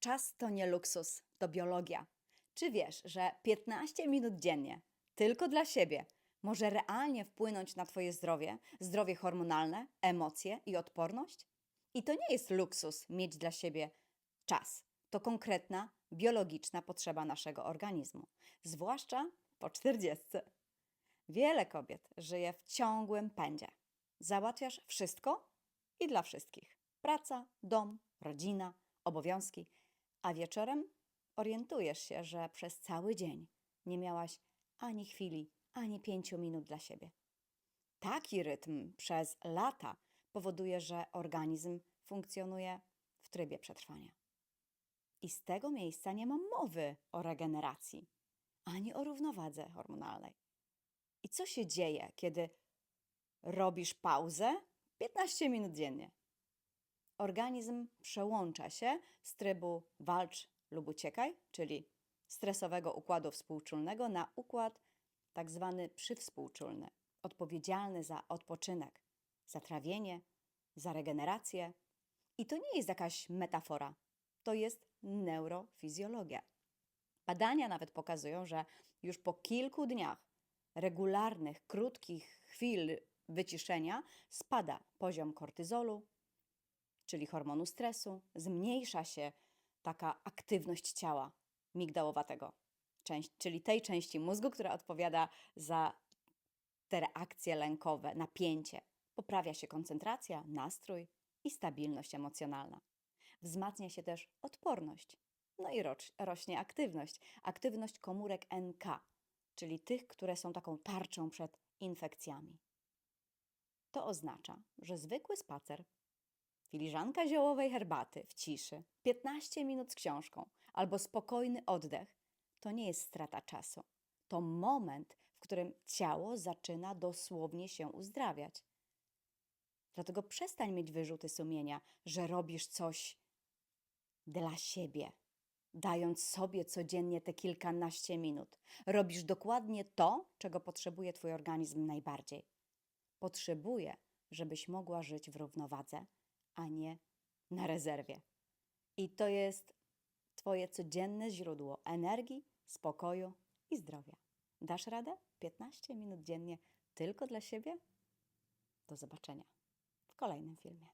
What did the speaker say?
Czas to nie luksus, to biologia. Czy wiesz, że 15 minut dziennie tylko dla siebie może realnie wpłynąć na Twoje zdrowie, zdrowie hormonalne, emocje i odporność? I to nie jest luksus mieć dla siebie czas. To konkretna, biologiczna potrzeba naszego organizmu, zwłaszcza po 40. Wiele kobiet żyje w ciągłym pędzie. Załatwiasz wszystko i dla wszystkich: praca, dom, rodzina, obowiązki, a wieczorem orientujesz się, że przez cały dzień nie miałaś ani chwili, ani pięciu minut dla siebie. Taki rytm przez lata powoduje, że organizm funkcjonuje w trybie przetrwania. I z tego miejsca nie ma mowy o regeneracji ani o równowadze hormonalnej. I co się dzieje, kiedy robisz pauzę 15 minut dziennie? Organizm przełącza się z trybu walcz lub uciekaj, czyli stresowego układu współczulnego, na układ tak zwany przywspółczulny, odpowiedzialny za odpoczynek, za trawienie, za regenerację. I to nie jest jakaś metafora, to jest neurofizjologia. Badania nawet pokazują, że już po kilku dniach regularnych, krótkich chwil wyciszenia spada poziom kortyzolu, czyli hormonu stresu, zmniejsza się taka aktywność ciała migdałowatego, czyli tej części mózgu, która odpowiada za te reakcje lękowe, napięcie. Poprawia się koncentracja, nastrój i stabilność emocjonalna. Wzmacnia się też odporność. No i roś, rośnie aktywność. Aktywność komórek NK, czyli tych, które są taką tarczą przed infekcjami. To oznacza, że zwykły spacer, filiżanka ziołowej herbaty w ciszy, 15 minut z książką albo spokojny oddech to nie jest strata czasu. To moment, w którym ciało zaczyna dosłownie się uzdrawiać. Dlatego przestań mieć wyrzuty sumienia, że robisz coś dla siebie, dając sobie codziennie te kilkanaście minut. Robisz dokładnie to, czego potrzebuje Twój organizm najbardziej. Potrzebuje, żebyś mogła żyć w równowadze, a nie na rezerwie. I to jest Twoje codzienne źródło energii, spokoju i zdrowia. Dasz radę? 15 minut dziennie tylko dla siebie? Do zobaczenia w kolejnym filmie.